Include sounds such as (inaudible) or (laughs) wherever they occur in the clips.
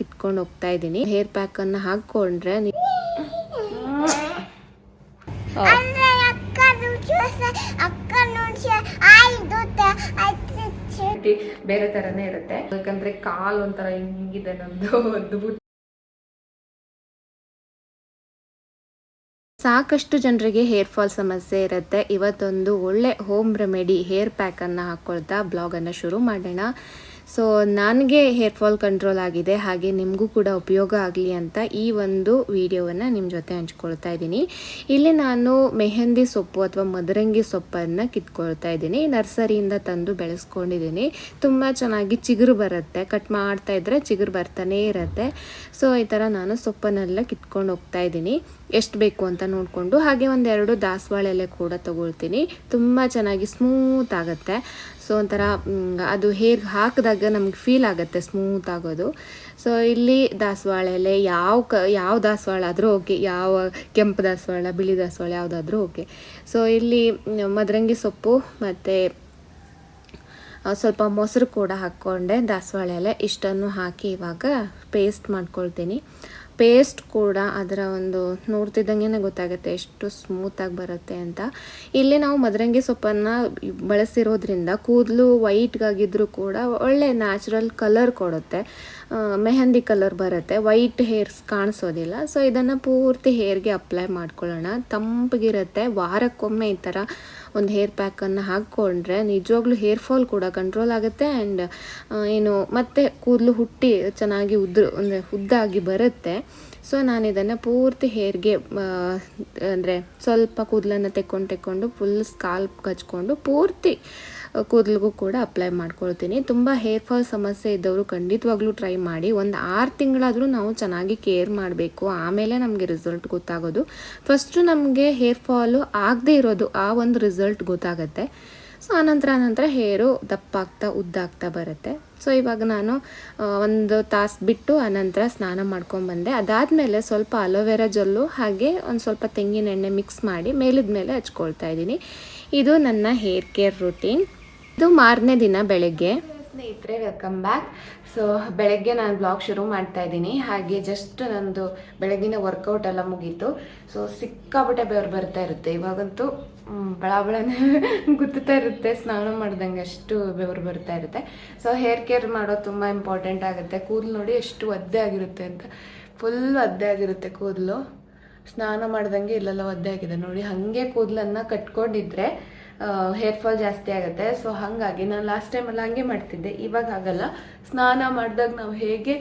ಕಿತ್ಕೊಂಡು ಹೋಗ್ತಾ ಇದ್ದೀನಿ. ಹೇರ್ ಪ್ಯಾಕ್ ಅನ್ನ ಹಾಕೊಂಡ್ರೆ ಬೇರೆ ತರನೇ ಇರುತ್ತೆ. ಯಾಕಂದ್ರೆ ಕಾಲ್ ಒಂಥರ ಹಿಂಗಿದೆ ನಂದು ಅದ್ಭುತ ಸಾಕಷ್ಟು ಜನರಿಗೆ ಹೇರ್ ಫಾಲ್ ಸಮಸ್ಯೆ ಇರುತ್ತೆ. ಇವತ್ತೊಂದು ಒಳ್ಳೆ ಹೋಮ್ ರೆಮಿಡಿ ಹೇರ್ ಪ್ಯಾಕನ್ನು ಹಾಕ್ಕೊಳ್ತಾ ಬ್ಲಾಗನ್ನು ಶುರು ಮಾಡೋಣ. ಸೊ ನನಗೆ ಹೇರ್ ಫಾಲ್ ಕಂಟ್ರೋಲ್ ಆಗಿದೆ, ಹಾಗೆ ನಿಮಗೂ ಕೂಡ ಉಪಯೋಗ ಆಗಲಿ ಅಂತ ಈ ಒಂದು ವಿಡಿಯೋವನ್ನು ನಿಮ್ಮ ಜೊತೆ ಹಂಚ್ಕೊಳ್ತಾ ಇದ್ದೀನಿ. ಇಲ್ಲಿ ನಾನು ಮೆಹಂದಿ ಸೊಪ್ಪು ಅಥವಾ ಮದರಂಗಿ ಸೊಪ್ಪನ್ನು ಕಿತ್ಕೊಳ್ತಾ ಇದ್ದೀನಿ. ನರ್ಸರಿಯಿಂದ ತಂದು ಬೆಳೆಸ್ಕೊಂಡಿದ್ದೀನಿ. ತುಂಬ ಚೆನ್ನಾಗಿ ಚಿಗುರು ಬರುತ್ತೆ. ಕಟ್ ಮಾಡ್ತಾ ಇದ್ರೆ ಚಿಗುರು ಬರ್ತಾನೇ ಇರುತ್ತೆ. ಸೊ ಈ ಥರ ನಾನು ಸೊಪ್ಪನ್ನೆಲ್ಲ ಕಿತ್ಕೊಂಡು ಹೋಗ್ತಾ ಇದ್ದೀನಿ. ಎಷ್ಟು ಬೇಕು ಅಂತ ನೋಡಿಕೊಂಡು, ಹಾಗೆ ಒಂದೆರಡು ದಾಸವಾಳ ಎಲೆ ಕೂಡ ತಗೊಳ್ತೀನಿ. ತುಂಬ ಚೆನ್ನಾಗಿ ಸ್ಮೂತ್ ಆಗುತ್ತೆ. ಸೊ ಒಂಥರ ಅದು ಹೇರ್ ಹಾಕಿದಾಗ ನಮ್ಗೆ ಫೀಲ್ ಆಗುತ್ತೆ ಸ್ಮೂತ್ ಆಗೋದು. ಸೊ ಇಲ್ಲಿ ದಾಸವಾಳ ಎಲೆ, ಯಾವ ಕ, ಯಾವ ದಾಸವಾಳ ಆದರೂ ಓಕೆ, ಯಾವ ಕೆಂಪು ದಾಸವಾಳ, ಬಿಳಿ ದಾಸವಾಳ ಯಾವುದಾದ್ರೂ ಓಕೆ. ಸೊ ಇಲ್ಲಿ ಮದರಂಗಿ ಸೊಪ್ಪು ಮತ್ತು ಸ್ವಲ್ಪ ಮೊಸರು ಕೂಡ ಹಾಕ್ಕೊಂಡೆ, ದಾಸವಾಳ ಎಲೆ. ಇಷ್ಟನ್ನು ಹಾಕಿ ಇವಾಗ ಪೇಸ್ಟ್ ಮಾಡ್ಕೊಳ್ತೀನಿ. ಪೇಸ್ಟ್ ಕೂಡ ಅದರ ಒಂದು ನೋಡ್ತಿದ್ದಂಗೆ ಗೊತ್ತಾಗುತ್ತೆ ಎಷ್ಟು ಸ್ಮೂತಾಗಿ ಬರುತ್ತೆ ಅಂತ. ಇಲ್ಲಿ ನಾವು ಮದರಂಗಿ ಸೊಪ್ಪನ್ನು ಬಳಸಿರೋದ್ರಿಂದ ಕೂದಲು ವೈಟ್ಗಾಗಿದ್ರೂ ಕೂಡ ಒಳ್ಳೆ ನ್ಯಾಚುರಲ್ ಕಲರ್ ಕೊಡುತ್ತೆ. ಮೆಹಂದಿ ಕಲರ್ ಬರುತ್ತೆ. ವೈಟ್ ಹೇರ್ಸ್ ಕಾಣಿಸೋದಿಲ್ಲ. ಸೊ ಇದನ್ನು ಪೂರ್ತಿ ಹೇರ್ಗೆ ಅಪ್ಲೈ ಮಾಡ್ಕೊಳ್ಳೋಣ. ತಂಪಗಿರುತ್ತೆ. ವಾರಕ್ಕೊಮ್ಮೆ ಈ ಥರ ಒಂದು ಹೇರ್ ಪ್ಯಾಕನ್ನು ಹಾಕ್ಕೊಂಡ್ರೆ ನಿಜವಾಗ್ಲೂ ಹೇರ್ ಫಾಲ್ ಕೂಡ ಕಂಟ್ರೋಲ್ ಆಗುತ್ತೆ ಆ್ಯಂಡ್ ಏನು ಮತ್ತೆ ಕೂದಲು ಹುಟ್ಟಿ ಚೆನ್ನಾಗಿ ಉದ್ರ, ಅಂದರೆ ಉದ್ದಾಗಿ ಬರುತ್ತೆ. ಸೊ ನಾನು ಇದನ್ನು ಪೂರ್ತಿ ಹೇರ್ಗೆ ಅಂದರೆ ಸ್ವಲ್ಪ ಕೂದಲನ್ನು ತೆಕ್ಕೊಂಡು ತೆಕ್ಕೊಂಡು ಫುಲ್ ಸ್ಕಾಲ್ಪ್ ಕಚ್ಕೊಂಡು ಪೂರ್ತಿ ಕೂದಲಿಗೂ ಕೂಡ ಅಪ್ಲೈ ಮಾಡ್ಕೊಳ್ತೀನಿ. ತುಂಬ ಹೇರ್ ಫಾಲ್ ಸಮಸ್ಯೆ ಇದ್ದವರು ಖಂಡಿತವಾಗ್ಲೂ ಟ್ರೈ ಮಾಡಿ. ಒಂದು ಆರು ತಿಂಗಳಾದರೂ ನಾವು ಚೆನ್ನಾಗಿ ಕೇರ್ ಮಾಡಬೇಕು. ಆಮೇಲೆ ನಮಗೆ ರಿಸಲ್ಟ್ ಗೊತ್ತಾಗೋದು. ಫಸ್ಟು ನಮಗೆ ಹೇರ್ ಫಾಲು ಆಗದೇ ಇರೋದು ಆ ಒಂದು ರಿಸಲ್ಟ್ ಗೊತ್ತಾಗುತ್ತೆ. ಸೊ ಆನಂತರ ಆನಂತರ ಹೇರು ದಪ್ಪಾಗ್ತಾ, ಉದ್ದಾಗ್ತಾ ಬರುತ್ತೆ. ಸೊ ಇವಾಗ ನಾನು ಒಂದು ತಾಸು ಬಿಟ್ಟು ಆನಂತರ ಸ್ನಾನ ಮಾಡ್ಕೊಂಡ್ಬಂದೆ ಅದಾದಮೇಲೆ ಸ್ವಲ್ಪ ಅಲೋವೆರಾ ಜೊಲ್ಲು ಹಾಗೆ ಒಂದು ಸ್ವಲ್ಪ ತೆಂಗಿನ ಎಣ್ಣೆ ಮಿಕ್ಸ್ ಮಾಡಿ ಮೇಲಿದ ಮೇಲೆ ಹಚ್ಕೊಳ್ತಾ ಇದ್ದೀನಿ. ಇದು ನನ್ನ ಹೇರ್ ಕೇರ್ ರುಟೀನ್ ಇದು ಮಾರನೇ ದಿನ ಬೆಳಗ್ಗೆ. ಸ್ನೇಹಿತರೆ ವೆಲ್ಕಮ್ ಬ್ಯಾಕ್ ಸೊ ಬೆಳಗ್ಗೆ ನಾನು ಬ್ಲಾಗ್ ಶುರು ಮಾಡ್ತಾ ಇದ್ದೀನಿ. ಹಾಗೆ ಜಸ್ಟ್ ನಂದು ಬೆಳಗಿನ ವರ್ಕೌಟ್ ಎಲ್ಲ ಮುಗೀತು. ಸೊ ಸಿಕ್ಕಾಪಟ್ಟೆ ಬೆವರು ಬರ್ತಾ ಇರುತ್ತೆ. ಇವಾಗಂತೂ ಬಳ ಬಳನೆ (laughs) ಗುತ್ತುತ್ತಾ ಇರುತ್ತೆ. ಸ್ನಾನ ಮಾಡ್ದಂಗೆ ಅಷ್ಟು ಬೆವರು ಬರ್ತಾ ಇರುತ್ತೆ. ಸೊ ಹೇರ್ ಕೇರ್ ಮಾಡೋದು ತುಂಬ ಇಂಪಾರ್ಟೆಂಟ್ ಆಗುತ್ತೆ. ಕೂದಲು ನೋಡಿ ಎಷ್ಟು ಒದ್ದೆ ಆಗಿರುತ್ತೆ ಅಂತ. ಫುಲ್ ಒದ್ದೆ ಆಗಿರುತ್ತೆ ಕೂದಲು. ಸ್ನಾನ ಮಾಡ್ದಂಗೆ ಇಲ್ಲೆಲ್ಲ ಒದ್ದೆ ಆಗಿದೆ. ನೋಡಿ, ಹಾಗೆ ಕೂದಲನ್ನು ಕಟ್ಕೊಂಡಿದ್ರೆ ಹೇರ್ ಫಾಲ್ ಜಾಸ್ತಿ ಆಗುತ್ತೆ. ಸೊ ಹಾಗಾಗಿ ನಾನು ಲಾಸ್ಟ್ ಟೈಮೆಲ್ಲ ಹಂಗೆ ಮಾಡ್ತಿದ್ದೆ. ಇವಾಗ ಆಗಲ್ಲ. ಸ್ನಾನ ಮಾಡಿದಾಗ ನಾವು ಹೇಗೆ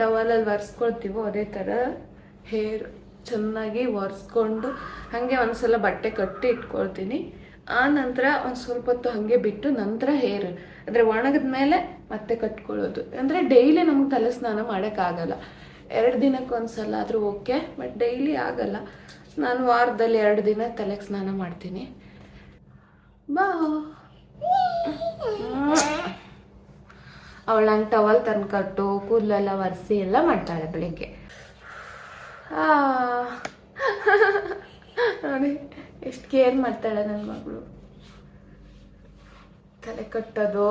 ಟವಲಲ್ಲಿ ಒರೆಸ್ಕೊಳ್ತೀವೋ ಅದೇ ಥರ ಹೇರ್ ಚೆನ್ನಾಗಿ ಒರೆಸ್ಕೊಂಡು ಹಾಗೆ ಒಂದ್ಸಲ ಬಟ್ಟೆ ಕಟ್ಟಿ ಇಟ್ಕೊಳ್ತೀನಿ. ಆ ನಂತರ ಒಂದು ಸ್ವಲ್ಪ ಹೊತ್ತು ಹಾಗೆ ಬಿಟ್ಟು ನಂತರ ಹೇರ್ ಅಂದರೆ ಒಣಗಿದ ಮೇಲೆ ಮತ್ತೆ ಕಟ್ಕೊಳ್ಳೋದು. ಅಂದರೆ ಡೈಲಿ ನಮ್ಗೆ ತಲೆ ಸ್ನಾನ ಮಾಡೋಕ್ಕಾಗಲ್ಲ ಎರಡು ದಿನಕ್ಕೆ ಒಂದ್ಸಲ ಆದರೂ ಓಕೆ ಬಟ್ ಡೈಲಿ ಆಗಲ್ಲ. ನಾನು ವಾರದಲ್ಲಿ ಎರಡು ದಿನ ತಲೆಗೆ ಸ್ನಾನ ಮಾಡ್ತೀನಿ. ಅವಳು ನಂಗೆ ಟವಲ್ ತಂದು ಕಟ್ಟು, ಕೂದಲೆಲ್ಲ ಒರೆಸಿ ಎಲ್ಲ ಮಾಡ್ತಾಳೆ ಬೆಳಿಗ್ಗೆ. ನೋಡಿ, ಎಷ್ಟು ಕೇರ್ ಮಾಡ್ತಾಳೆ ನನ್ನ ಮಗಳು. ತಲೆ ಕಟ್ಟೋದು.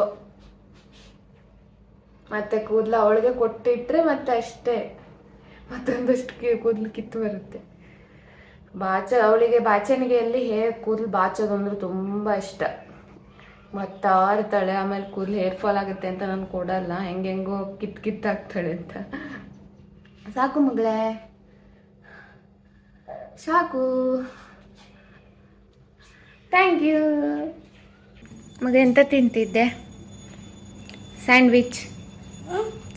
ಮತ್ತೆ ಕೂದಲು ಅವಳಿಗೆ ಕೊಟ್ಟಿಟ್ರೆ ಮತ್ತೆ ಅಷ್ಟೇ. ಮತ್ತೊಂದಷ್ಟು ಕೂದಲು ಕಿತ್ತು ಬರುತ್ತೆ. ಬಾಚ ಅವಳಿಗೆ ಬಾಚಣಿಗೆಯಲ್ಲಿ ಹೇರ್ ಕೂದಲು ಬಾಚೋದಂದ್ರೆ ತುಂಬ ಇಷ್ಟ. ಮತ್ತೆ ಆರ್ತಾಳೆ ಆಮೇಲೆ ಕೂದಲು ಹೇರ್ ಫಾಲ್ ಆಗುತ್ತೆ ಅಂತ ನಾನು ಕೊಡಲ್ಲ. ಹೆಂಗೆಂಗೋ ಕಿತ್ ಕಿತ್ತಾಗ್ತಾಳೆ ಅಂತ. ಸಾಕು ಮಗಳೇ. ಸಾಕು. ಥ್ಯಾಂಕ್ ಯು ಮಗ ಎಂತ ತಿಂತಿದ್ದೆ? ಸ್ಯಾಂಡ್ವಿಚ್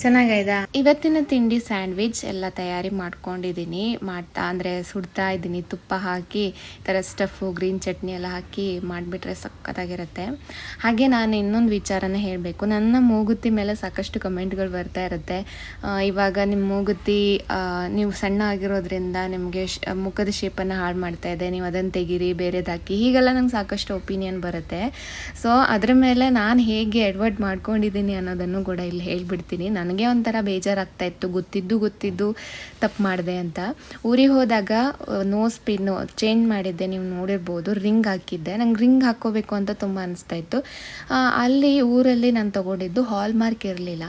ಚೆನ್ನಾಗೈದಾ ಇವತ್ತಿನ ತಿಂಡಿ ಸ್ಯಾಂಡ್ವಿಚ್ ಎಲ್ಲ ತಯಾರಿ ಮಾಡ್ಕೊಂಡಿದ್ದೀನಿ. ಮಾಡ್ತಾ ಅಂದರೆ ಸುಡ್ತಾ ಇದ್ದೀನಿ. ತುಪ್ಪ ಹಾಕಿ, ಈ ಥರ ಸ್ಟಫು ಗ್ರೀನ್ ಚಟ್ನಿ ಎಲ್ಲ ಹಾಕಿ ಮಾಡಿಬಿಟ್ರೆ ಸಖತ್ತಾಗಿರುತ್ತೆ. ಹಾಗೆ ನಾನು ಇನ್ನೊಂದು ವಿಚಾರನ ಹೇಳಬೇಕು. ನನ್ನ ಮೂಗುತಿ ಮೇಲೆ ಸಾಕಷ್ಟು ಕಮೆಂಟ್ಗಳು ಬರ್ತಾ ಇರುತ್ತೆ. ಇವಾಗ ನಿಮ್ಮ ಮೂಗುತಿ ನೀವು ಸಣ್ಣ ಆಗಿರೋದ್ರಿಂದ ನಿಮಗೆ ಮುಖದ ಶೇಪನ್ನು ಹಾಳು ಮಾಡ್ತಾ ಇದೆ. ನೀವು ಅದನ್ನು ತೆಗೀರಿ, ಬೇರೆದು ಹಾಕಿ. ಹೀಗೆಲ್ಲ ನಂಗೆ ಸಾಕಷ್ಟು ಒಪಿನಿಯನ್ ಬರುತ್ತೆ. ಸೊ ಅದ್ರ ಮೇಲೆ ನಾನು ಹೇಗೆ ಎಡ್ವರ್ಟ್ ಮಾಡ್ಕೊಂಡಿದ್ದೀನಿ ಅನ್ನೋದನ್ನು ಕೂಡ ಇಲ್ಲಿ ಹೇಳಿಬಿಡ್ತೀನಿ. ನನ್ನ ನನಗೆ ಒಂಥರ ಬೇಜಾರಾಗ್ತಾ ಇತ್ತು, ಗೊತ್ತಿದ್ದು ಗೊತ್ತಿದ್ದು ತಪ್ಪು ಮಾಡಿದೆ ಅಂತ. ಊರಿಗೆ ಹೋದಾಗ ನೋ ಪಿನ್ನು ಚೇಂಜ್ ಮಾಡಿದ್ದೆ, ನೀವು ನೋಡಿರ್ಬೋದು ರಿಂಗ್ ಹಾಕಿದ್ದೆ. ನಂಗೆ ರಿಂಗ್ ಹಾಕ್ಕೋಬೇಕು ಅಂತ ತುಂಬ ಅನಿಸ್ತಾ ಇತ್ತು. ಅಲ್ಲಿ ಊರಲ್ಲಿ ನಾನು ತೊಗೊಂಡಿದ್ದು ಹಾಲ್ ಮಾರ್ಕ್ ಇರಲಿಲ್ಲ.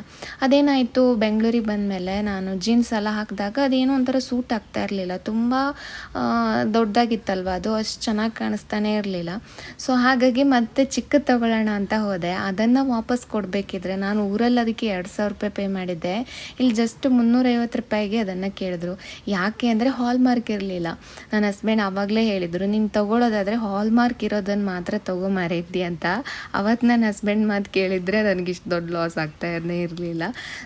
ಅದೇನಾಯಿತು, ಬೆಂಗಳೂರಿಗೆ ಬಂದಮೇಲೆ ನಾನು ಜೀನ್ಸ್ ಎಲ್ಲ ಹಾಕಿದಾಗ ಅದೇನೋ ಒಂಥರ ಸೂಟ್ ಆಗ್ತಾ ಇರಲಿಲ್ಲ. ತುಂಬ ದೊಡ್ಡದಾಗಿತ್ತಲ್ವ, ಅದು ಅಷ್ಟು ಚೆನ್ನಾಗಿ ಕಾಣಿಸ್ತಾನೆ ಇರಲಿಲ್ಲ. ಸೊ ಹಾಗಾಗಿ ಮತ್ತೆ ಚಿಕ್ಕದು ತಗೊಳ್ಳೋಣ ಅಂತ ಹೋದೆ. ಅದನ್ನು ವಾಪಸ್ ಕೊಡಬೇಕಿದ್ರೆ ನಾನು ಊರಲ್ಲಿ ಅದಕ್ಕೆ ಎರಡು ಸಾವಿರ ರೂಪಾಯಿ ಪೇ ಮಾಡಿದ್ದೆ. ಇಲ್ಲಿ ಜಸ್ಟ್ ಮುನ್ನೂರೈವತ್ತು ರೂಪಾಯಿಗೆ ಅದನ್ನು ಕೇಳಿದ್ರು. ಯಾಕೆ ಅಂದರೆ ಹಾಲ್ ಮಾರ್ಕ್ ಇರಲಿಲ್ಲ. ನನ್ನ ಹಸ್ಬೆಂಡ್ ಆವಾಗಲೇ ಹೇಳಿದರು, ನೀನು ತೊಗೊಳೋದಾದರೆ ಹಾಲ್ ಮಾರ್ಕ್ ಇರೋದನ್ನು ಮಾತ್ರ ತಗೋ ಮಾರೈತಿ ಅಂತ. ಅವತ್ತು ನನ್ನ ಹಸ್ಬೆಂಡ್ ಮಾತು ಕೇಳಿದರೆ ನನಗೆ ಇಷ್ಟು ದೊಡ್ಡ ಲಾಸ್ ಆಗ್ತಾ ಇರಲಿಲ್ಲ.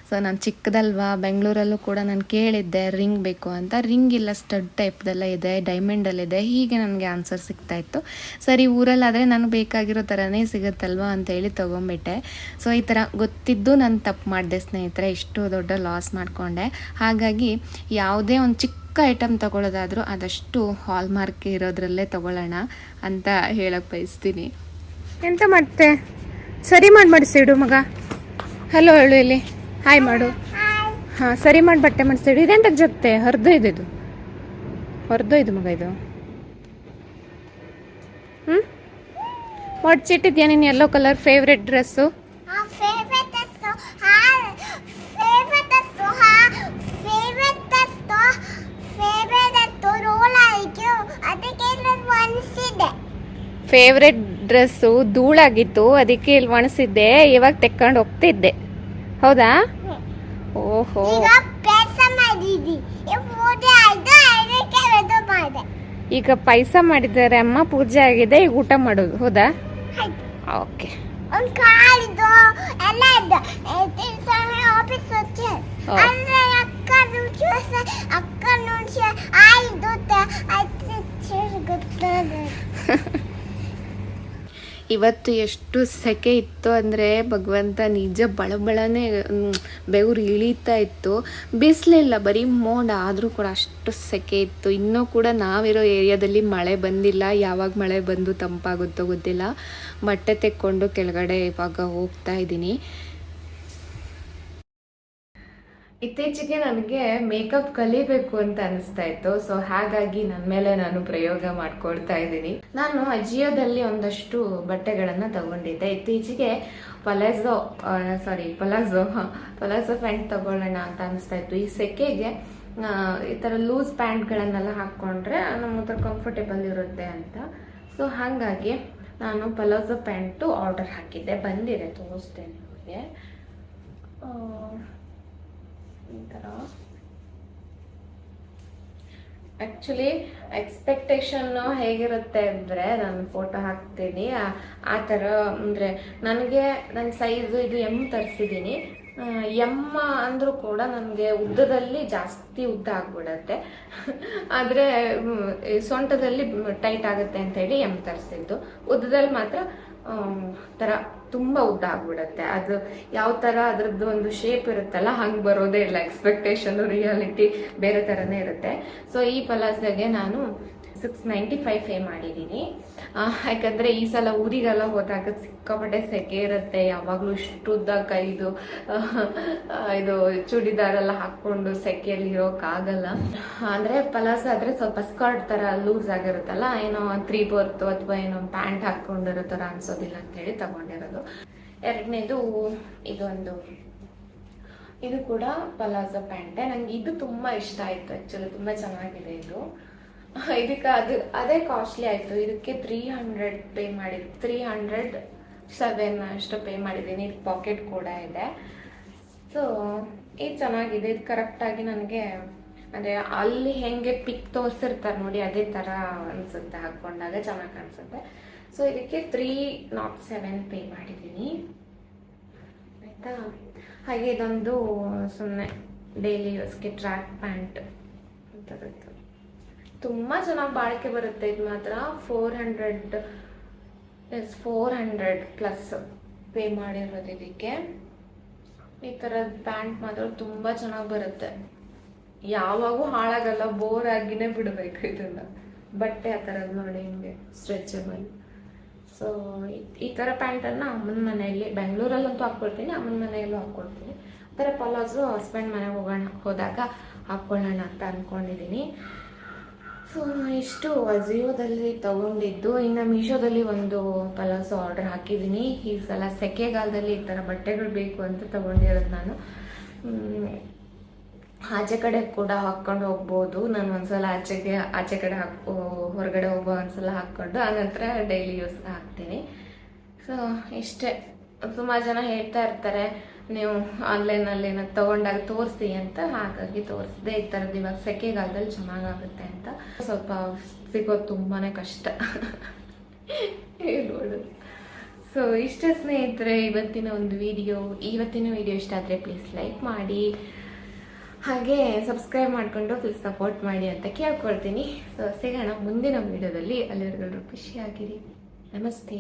ಸೊ ನಾನು ಚಿಕ್ಕದಲ್ವಾ, ಬೆಂಗಳೂರಲ್ಲೂ ಕೂಡ ನಾನು ಕೇಳಿದ್ದೆ ರಿಂಗ್ ಬೇಕು ಅಂತ. ರಿಂಗ್ ಇಲ್ಲ ಸ್ಟಡ್ ಟೈಪ್ದೆಲ್ಲ ಇದೆ ಡೈಮಂಡಲ್ಲಿದೆ ಹೀಗೆ ನನಗೆ ಆನ್ಸರ್ ಸಿಗ್ತಾ ಇತ್ತು. ಸರಿ, ಊರಲ್ಲಾದರೆ ನನಗೆ ಬೇಕಾಗಿರೋ ಥರನೇ ಸಿಗುತ್ತಲ್ವಾ? ಅಂತ ಹೇಳಿ ತೊಗೊಂಬಿಟ್ಟೆ. ಸೊ ಈ ಥರ ಗೊತ್ತಿದ್ದು ನಾನು ತಪ್ಪು ಮಾಡಿದೆ ಸ್ನೇಹಿತರೆ. ಇಷ್ಟು ದೊಡ್ಡ ಲಾಸ್ ಮಾಡಿಕೊಂಡೆ. ಹಾಗಾಗಿ ಯಾವುದೇ ಒಂದು ಚಿಕ್ಕ ಐಟಮ್ ತಗೊಳ್ಳೋದಾದರೂ ಅದಷ್ಟು ಹಾಲ್ಮಾರ್ಕ್ ಇರೋದ್ರಲ್ಲೇ ತಗೊಳ್ಳೋಣ ಅಂತ ಹೇಳಕ್ಕೆ ಬಯಸ್ತೀನಿ. ಎಂತ ಮತ್ತೆ? ಸರಿ ಮಾಡಿ ಮಾಡಿಸಿಡು ಮಗ. ಹಲೋ ಹೇಳು ಇಲ್ಲಿ ಹಾಯ್ ಮಾಡು. ಹಾಂ ಸರಿ ಮಾಡಿ ಬಟ್ಟೆ ಮಾಡಿಸಿಡು. ಇದೆಂತ ಜೊತೆ? ಇದೆ ಇದು ಹೊರದೋಯ್ದು ಮಗ ಇದು. ಹ್ಞೂ ಮಡ್ಚಿಟ್ಟಿದ್ಯಾ ನೀನು ಎಲ್ಲೋ ಕಲರ್ ಫೇವ್ರೆಟ್ ಡ್ರೆಸ್ಸು ಆ ಫೇವ್ರೆಟ್ ಅಷ್ಟು ಹಾ ಫೇವ್ರೆಟ್ ಅಷ್ಟು ಹಾ ಫೇವ್ರೆಟ್ ಅಷ್ಟು ಫೇವ್ರೆಟ್ ಅಷ್ಟು ರೋಲ್ ಆಯ್ತು ಅದಕ್ಕೆ ಒನ್ಸಿದೆ ಫೇವ್ರೆಟ್ ಡ್ರೆಸ್ಸು ಧೂಳಾಗಿತ್ತು ಅದಕ್ಕೆ ಇಲ್ಲಿ ಒಣಸಿದ್ದೆ ಇವಾಗ ತೆಕ್ಕೊಂಡು ಹೋಗ್ತಿದ್ದೆ. ಹೌದಾ? ಓಹೋ. ಈಗ ಆಯ್ತು ಪಾಯಸ ಮಾಡಿದ್ದಾರೆ ಅಮ್ಮ ಪೂಜೆ ಆಗಿದೆ ಈಗ ಊಟ ಮಾಡೋದು. ಹೌದಾ? ಆಯ್ತು. ಓಕೆ. ಒಂದು (laughs) ಇವತ್ತು ಎಷ್ಟು ಸೆಕೆ ಇತ್ತು ಅಂದರೆ ಭಗವಂತ ನಿಜ ಬಳಬಳನೆ ಬೆವರು ಇಳೀತಾ ಇತ್ತು. ಬಿಸಿಲಿಲ್ಲ ಬರೀ ಮೋಡ. ಆದರೂ ಕೂಡ ಅಷ್ಟು ಸೆಕೆ ಇತ್ತು. ಇನ್ನೂ ಕೂಡ ನಾವಿರೋ ಏರಿಯಾದಲ್ಲಿ ಮಳೆ ಬಂದಿಲ್ಲ. ಯಾವಾಗ ಮಳೆ ಬಂದು ತಂಪಾಗುತ್ತೋ ಗೊತ್ತಿಲ್ಲ. ಬಟ್ಟೆ ತೆಕ್ಕೊಂಡು ಕೆಳಗಡೆ ಇವಾಗ ಹೋಗ್ತಾ ಇದ್ದೀನಿ. ಇತ್ತೀಚೆಗೆ ನನಗೆ ಮೇಕಪ್ ಕಲಿಬೇಕು ಅಂತ ಅನಿಸ್ತಾ ಇತ್ತು. ಸೊ ಹಾಗಾಗಿ ನನ್ನ ಮೇಲೆ ನಾನು ಪ್ರಯೋಗ ಮಾಡ್ಕೊಳ್ತಾ ಇದ್ದೀನಿ. ನಾನು ಅಜಿಯೋದಲ್ಲಿ ಒಂದಷ್ಟು ಬಟ್ಟೆಗಳನ್ನು ತಗೊಂಡಿದ್ದೆ. ಇತ್ತೀಚೆಗೆ palazzo sorry palazzo palazzo pant ತಗೊಳ್ಳೋಣ ಅಂತ ಅನಿಸ್ತಾ ಇತ್ತು. ಈ ಸೆಕೆಗೆ ಈ ಥರ ಲೂಸ್ ಪ್ಯಾಂಟ್ಗಳನ್ನೆಲ್ಲ ಹಾಕ್ಕೊಂಡ್ರೆ ನಮ್ಮ ಹತ್ರ ಕಂಫರ್ಟೇಬಲ್ ಇರುತ್ತೆ ಅಂತ. ಸೊ ಹಾಗಾಗಿ ನಾನು ಪಲಾಝೋ ಪ್ಯಾಂಟು ಆರ್ಡರ್ ಹಾಕಿದ್ದೆ. ಬಂದಿದೆ, ತೋರಿಸ್ತೇನೆ ನಿಮಗೆ. ಈ ಥರ ಆ್ಯಕ್ಚುಲಿ ಎಕ್ಸ್ಪೆಕ್ಟೇಷನ್ ಹೇಗಿರುತ್ತೆ ಅಂದರೆ ನಾನು ಫೋಟೋ ಹಾಕ್ತೀನಿ. ಆ- ಥರ ಅಂದರೆ ನನಗೆ ನನ್ನ ಸೈಜು ಇದು ಎಂ ತರಿಸಿದ್ದೀನಿ. ಎಂ ಅಂದರೂ ಕೂಡ ನನಗೆ ಉದ್ದದಲ್ಲಿ ಜಾಸ್ತಿ ಉದ್ದ ಆಗ್ಬಿಡತ್ತೆ. ಆದರೆ ಸೊಂಟದಲ್ಲಿ ಟೈಟ್ ಆಗುತ್ತೆ ಅಂತ ಹೇಳಿ ಎಂ ತರಿಸಿದ್ದು. ಉದ್ದದಲ್ಲಿ ಮಾತ್ರ ಥರ ತುಂಬ ಉದ್ದ ಆಗ್ಬಿಡತ್ತೆ. ಅದು ಯಾವ ಥರ ಅದ್ರದ್ದು ಒಂದು ಶೇಪ್ ಇರುತ್ತಲ್ಲ, ಹಂಗೆ ಬರೋದೇ ಇಲ್ಲ. ಎಕ್ಸ್ಪೆಕ್ಟೇಷನ್ ರಿಯಾಲಿಟಿ ಬೇರೆ ಥರನೇ ಇರುತ್ತೆ. ಸೊ ಈ ಪಲಾಸ್ದಾಗೆ ನಾನು ಸಿಕ್ಸ್ ನೈಂಟಿ ಫೈವ್ ಪೇ ಮಾಡಿದ್ದೀನಿ ಯಾಕಂದರೆ ಈ ಸಲ ಊರಿಗೆಲ್ಲ ಹೋದಾಗ ಸಿಕ್ಕಾಪಟ್ಟೆ ಸೆಕೆ ಇರುತ್ತೆ. ಯಾವಾಗಲೂ ಇಷ್ಟು ಉದ್ದ ಕೈದು ಇದು ಚೂಡಿದಾರೆಲ್ಲ ಹಾಕ್ಕೊಂಡು ಸೆಕೆಯಲ್ಲಿ ಇರೋಕ್ಕಾಗಲ್ಲ ಅಂದರೆ ಪಲಾಸ್ ಆದರೆ ಸ್ವಲ್ಪ ಸ್ಕರ್ಟ್ ಥರ ಲೂಸ್ ಆಗಿರುತ್ತಲ್ಲ, ಏನೋ ತ್ರೀ ಫೋರ್ತ್ ಅಥವಾ ಏನೋ ಪ್ಯಾಂಟ್ ಹಾಕ್ಕೊಂಡಿರೋ ಥರ ಅನಿಸೋದಿಲ್ಲ ಅಂತೇಳಿ ತಗೊಂಡಿರೋದು. ಎರಡನೇದು ಇದೊಂದು. ಇದು ಕೂಡ ಪಲಾಸ ಪ್ಯಾಂಟೆ. ನಂಗೆ ಇದು ತುಂಬ ಇಷ್ಟ ಆಯಿತು ಆ್ಯಕ್ಚುಲಿ ತುಂಬ ಚೆನ್ನಾಗಿದೆ ಇದು. (laughs) ಇದಕ್ಕೆ ಅದು, ಅದೇ ಕಾಸ್ಟ್ಲಿ ಆಯಿತು. ಇದಕ್ಕೆ ತ್ರೀ ಹಂಡ್ರೆಡ್ ಪೇ ಮಾಡಿ ತ್ರೀ ಹಂಡ್ರೆಡ್ ಸೆವೆನ್ ಅಷ್ಟು ಪೇ ಮಾಡಿದ್ದೀನಿ. ಇದು ಪಾಕೆಟ್ ಕೂಡ ಇದೆ. ಸೊ ಇದು ಚೆನ್ನಾಗಿದೆ. ಇದು ಕರೆಕ್ಟಾಗಿ ನನಗೆ, ಅಂದರೆ ಅಲ್ಲಿ ಹೆಂಗೆ ಪಿಕ್ ತೋರಿಸಿರ್ತಾರೆ ನೋಡಿ, ಅದೇ ಥರ ಅನಿಸುತ್ತೆ. ಹಾಕ್ಕೊಂಡಾಗ ಚೆನ್ನಾಗಿ ಕಾಣಿಸುತ್ತೆ ಸೊ ಇದಕ್ಕೆ ತ್ರೀ ನಾಟ್ ಸೆವೆನ್ ಪೇ ಮಾಡಿದ್ದೀನಿ. ಆಯಿತಾ? ಹಾಗೆ ಇದೊಂದು ಸುಮ್ಮನೆ ಡೈಲಿ ಯೂಸ್ಗೆ ಟ್ರ್ಯಾಕ್ ಪ್ಯಾಂಟ್ ಅಂತದ್ದು ತುಂಬ ಚೆನ್ನಾಗಿ ಬಾಳಿಕೆ ಬರುತ್ತೆ ಇದು ಮಾತ್ರ. Four hundred yes four hundred plus pay ಮಾಡಿರೋದು ಇದಕ್ಕೆ. ಈ ಥರದ ಪ್ಯಾಂಟ್ ಮಾತ್ರ ತುಂಬ ಚೆನ್ನಾಗಿ ಬರುತ್ತೆ. ಯಾವಾಗೂ ಹಾಳಾಗಲ್ಲ ಬೋರ್ ಆಗಿನೇ ಬಿಡಬೇಕು ಇದನ್ನ. ಬಟ್ಟೆ ಆ ಥರದ್ದು ನೋಡಿ ಹಿಂಗೆ ಸ್ಟ್ರೆಚಬಲ್ ಸೊ ಈ ಥರ ಪ್ಯಾಂಟನ್ನು ಅಮ್ಮನ ಮನೆಯಲ್ಲಿ, ಬೆಂಗಳೂರಲ್ಲಂತೂ ಹಾಕ್ಕೊಳ್ತೀನಿ ಅಮ್ಮನ ಮನೆಯಲ್ಲೂ ಹಾಕ್ಕೊಳ್ತೀನಿ ಥರ ಪಲಾವ್ಸು ಹಸ್ಬೆಂಡ್ ಮನೆಗೆ ಹೋಗೋಣ, ಹೋದಾಗ ಹಾಕ್ಕೊಳ್ಳೋಣ ಅಂತ ಅಂದ್ಕೊಂಡಿದ್ದೀನಿ ಸೊ ಇಷ್ಟು ಅಜಿಯೋದಲ್ಲಿ ತಗೊಂಡಿದ್ದು. ಇನ್ನು ಮೀಶೋದಲ್ಲಿ ಒಂದು ಪಲಾಸೋ ಆರ್ಡರ್ ಹಾಕಿದ್ದೀನಿ. ಈ ಸಲ ಸೆಕೆಗಾಲದಲ್ಲಿ ಈ ಥರ ಬಟ್ಟೆಗಳು ಬೇಕು ಅಂತ ತಗೊಂಡಿರೋದು ನಾನು. ಆಚೆ ಕಡೆ ಕೂಡ ಹಾಕ್ಕೊಂಡು ಹೋಗ್ಬೋದು. ನಾನು ಒಂದ್ಸಲ ಆಚೆಗೆ, ಆಚೆ ಕಡೆ ಹಾಕ್ ಹೊರಗಡೆ ಹೋಗೋ ಒಂದ್ಸಲ ಹಾಕ್ಕೊಂಡು ಆನಂತರ ಡೈಲಿ ಯೂಸ್ ಹಾಕ್ತೀನಿ. ಸೊ ಇಷ್ಟೇ. ಸುಮಾರು ಜನ ಹೇಳ್ತಾ ಇರ್ತಾರೆ. ನೀವು ಆನ್ಲೈನಲ್ಲಿ ಏನೋ ತೊಗೊಂಡಾಗ ತೋರಿಸಿ ಅಂತ, ಹಾಗಾಗಿ ತೋರಿಸಿದೆ. ಈ ಥರದ್ದು ಇವಾಗ ಸೆಕೆಗಾಲದಲ್ಲಿ ಚೆನ್ನಾಗಾಗುತ್ತೆ ಅಂತ. ಸ್ವಲ್ಪ ಸಿಗೋದು ತುಂಬಾ ಕಷ್ಟ. ಹೇಳ್ಬೋದು. ಸೊ ಇಷ್ಟ ಸ್ನೇಹಿತರೆ, ಇವತ್ತಿನ ಒಂದು ವಿಡಿಯೋ ಇವತ್ತಿನ ವಿಡಿಯೋ ಇಷ್ಟ ಆದರೆ ಪ್ಲೀಸ್ ಲೈಕ್ ಮಾಡಿ. ಹಾಗೆ ಸಬ್ಸ್ಕ್ರೈಬ್ ಮಾಡಿಕೊಂಡು ಫುಲ್ ಸಪೋರ್ಟ್ ಮಾಡಿ ಅಂತ ಕೇಳ್ಕೊಳ್ತೀನಿ. ಸೊ ಸಿಗೋಣ ಮುಂದಿನ ವಿಡಿಯೋದಲ್ಲಿ ಅಲ್ಲಿವರೆಗೂ ಖುಷಿಯಾಗಿರಿ. ನಮಸ್ತೆ.